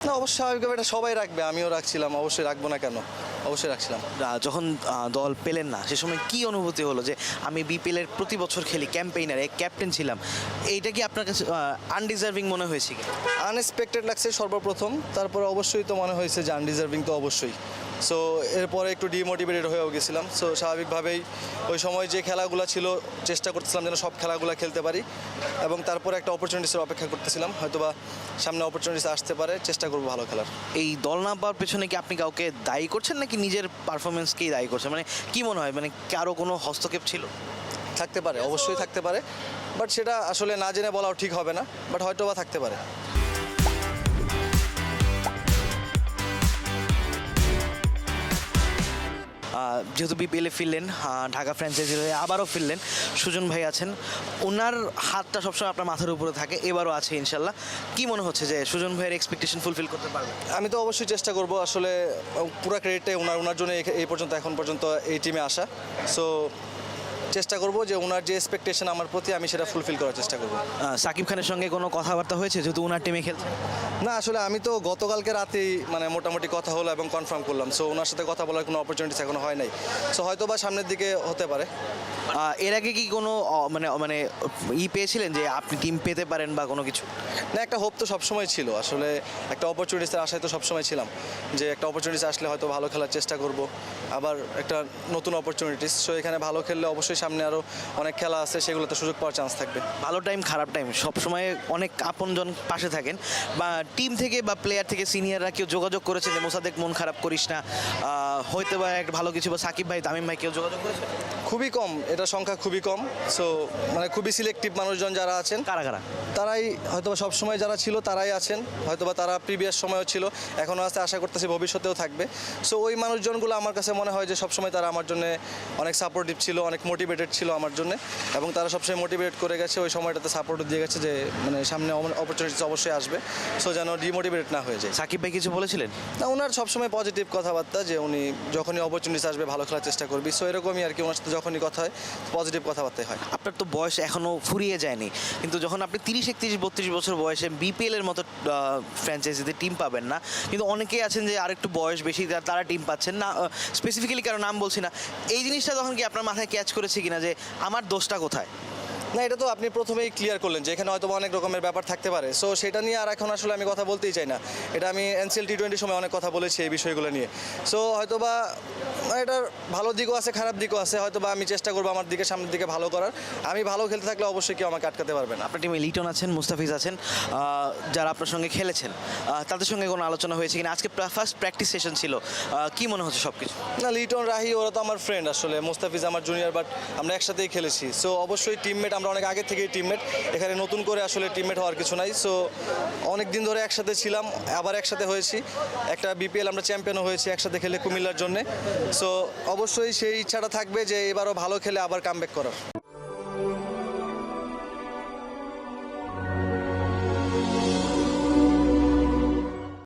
না অবশ্যই স্বাভাবিকভাবে এটা সবাই রাখবে আমিও রাখছিলাম অবশ্যই রাখব না কেন? অবশ্যই রাখছিলাম। যখন দল পেলেন না সে সময় কি অনুভূতি হলো যে আমি বিপিএলের প্রতি বছর খেলি ক্যাম্পেইনার এক ক্যাপ্টেন ছিলাম এইটা কি আপনার কাছে আনডিজার্ভিং মনে হয়েছে কি আনএক্সপেক্টেড লাগছে সর্বপ্রথম তারপরে অবশ্যই তো মনে হয়েছে যে আনডিজার্ভিং তো অবশ্যই। সো এরপরে একটু ডিমোটিভেটেড হয়েও গেছিলাম। সো স্বাভাবিকভাবেই ওই সময় যে খেলাগুলো ছিল চেষ্টা করতেছিলাম যেন সব খেলাগুলো খেলতে পারি। এবং তারপরে একটা অপরচুনিটিসের অপেক্ষা করতেছিলাম। হয়তোবা সামনে অপরচুনিটিস আসতে পারে চেষ্টা করব ভালো খেলার। এই দল না পাওয়ার পেছনে কি আপনি কাউকে দায়ী করছেন নাকি নিজের পারফরমেন্সকেই দায়ী করছেন? মানে কি মনে হয়? মানে কারও কোনো হস্তক্ষেপ ছিল? থাকতে পারে অবশ্যই থাকতে পারে। বাট সেটা আসলে না জেনে বলাও ঠিক হবে না। বাট হয়তো বা থাকতে পারে। যেহেতু বিপিএলে ফিরলেন ঢাকা ফ্র্যাঞ্চাইজি হয়ে আবারও ফিরলেন, সুজন ভাই আছেন। ওনার হাতটা সবসময় আপনার মাথার উপরে থাকে, এবারও আছে ইনশাল্লাহ। কি মনে হচ্ছে যে সুজন ভাইয়ের এক্সপেকটেশন ফুলফিল করতে পারবে আমি তো অবশ্যই চেষ্টা করব, আসলে, পুরো ক্রেডিটটাই ওনার ওনার জন্য এই পর্যন্ত, এখন পর্যন্ত এই টিমে আসা। সো চেষ্টা করব যে ওনার যে এক্সপেকটেশন আমার প্রতি আমি সেটা ফুলফিল করার চেষ্টা করব। সাকিব খানের সঙ্গে কোনো কথাবার্তা হয়েছে? যেহেতু ওনার টিমে খেলছেন না আসলে আমি তো গতকালকে রাতেই মানে মোটামুটি কথা হলো এবং কনফার্ম করলাম। সো ওনার সাথে কথা বলার কোনো অপরচুনিটিস এখনও হয় নাই। সো হয়তো বা সামনের দিকে হতে পারে। এর আগে কি কোনো মানে মানে ই পেয়েছিলেন যে আপনি টিম পেতে পারেন বা কোনো কিছু? না একটা হোপ তো সবসময় ছিল। আসলে একটা অপরচুনিটিসের আশায় তো সবসময় ছিলাম। যে একটা অপরচুনিটিস আসলে হয়তো ভালো খেলার চেষ্টা করব। আবার একটা নতুন অপরচুনিটিস সো এখানে ভালো খেললে অবশ্যই সামনে আরও অনেক খেলা আছে, সেগুলোতে সুযোগ পাওয়ার চান্স থাকবে। ভালো টাইম খারাপ টাইম সবসময় অনেক আপনজন পাশে থাকেন। বা টিম থেকে বা প্লেয়ার থেকে সিনিয়ররা কেউ যোগাযোগ করেছে যে মোসাদেক মন খারাপ করিস না। হয়তো বা একটা ভালো কিছু বা সাকিব ভাই, তামিম ভাই কেউ যোগাযোগ করেছে? খুবই কম এটা সংখ্যা খুবই কম। সো মানে খুবই সিলেক্টিভ মানুষজন যারা আছেন কারা কারা? তারাই হয়তোবা সব সময় যারা ছিল তারাই আছেন হয়তোবা তারা প্রিভিয়াস সময়ও ছিল এখনও আছে আশা করতেছি ভবিষ্যতেও থাকবে। সো ওই মানুষজনগুলো আমার কাছে মনে হয় যে সবসময় তারা আমার জন্য অনেক সাপোর্টিভ ছিল অনেক মোটিভেটেড ছিল আমার জন্য এবং তারা সবসময় মোটিভেট করে গেছে ওই সময়টাতে সাপোর্ট দিয়ে গেছে যে মানে সামনে অপরচুনিটিস অবশ্যই আসবে। সো যেন ডিমোটিভেটেড না হয়ে যায়। সাকিব ভাই কিছু বলেছিলেন? না ওনার সবসময় পজিটিভ কথাবার্তা যে উনি যখনই অপরচুনিটিস আসবে ভালো খেলার চেষ্টা করবি। সো এরকমই আর কি ওনার সাথে যখনই কথা হয় পজিটিভ কথাবার্তাই হয়। আপনার তো বয়স এখনও ফুরিয়ে যায়নি, কিন্তু যখন আপনি তিরিশ, একত্রিশ, বত্রিশ বছর বয়সে বিপিএলের মতো ফ্র্যাঞ্চাইজিতে টিম পাবেন না, কিন্তু অনেকেই আছেন যে আরেকটু বয়স বেশি তারা- টিম পাচ্ছেন না স্পেসিফিক্যালি কারও নাম বলছি না, এই জিনিসটা তখন কি আপনার মাথায় ক্যাচ করেছে কিনা যে আমার দোষটা কোথায়? না এটা তো আপনি প্রথমেই ক্লিয়ার করলেন যে এখানে হয়তো অনেক রকমের ব্যাপার থাকতে পারে। সো সেটা নিয়ে আর এখন আসলে আমি কথা বলতেই চাই না। এটা আমি এনসিএল টি টোয়েন্টির সময় অনেক কথা বলেছি এই বিষয়গুলো নিয়ে। সো হয়তো বা এটার ভালো দিকও আছে খারাপ দিকও আছে। হয়তো বা আমি চেষ্টা করব আমার দিকে সামনের দিকে ভালো করার। আমি ভালো খেলতে থাকলে অবশ্যই কেউ আমাকে আটকাতে পারবে না। আপনার টিমে লিটন আছেন মুস্তাফিজ আছেন যারা আপনার সঙ্গে খেলেছেন। তাদের সঙ্গে কোনো আলোচনা হয়েছে কিনা? আজকে ফার্স্ট প্র্যাকটিস সেশন ছিল। কি মনে হচ্ছে সব কিছু না লিটন রাহি ওরা তো আমার ফ্রেন্ড আসলে। মোস্তাফিজ আমার জুনিয়র বাট আমরা একসাথেই খেলেছি। সো অবশ্যই টিমমেট আমরা অনেক আগে থেকেই টিমমেট এখানে নতুন করে আসলে টিমমেট হওয়ার কিছু নাই। সো অনেক দিন ধরে একসাথে ছিলাম, আবার একসাথে হয়েছি। একটা বিপিএল আমরা চ্যাম্পিয়নও হয়েছি একসাথে খেলে কুমিল্লার জন্য। সো অবশ্যই সেই ইচ্ছাটা থাকবে যে এবারও ভালো খেলে আবার কামব্যাক করার।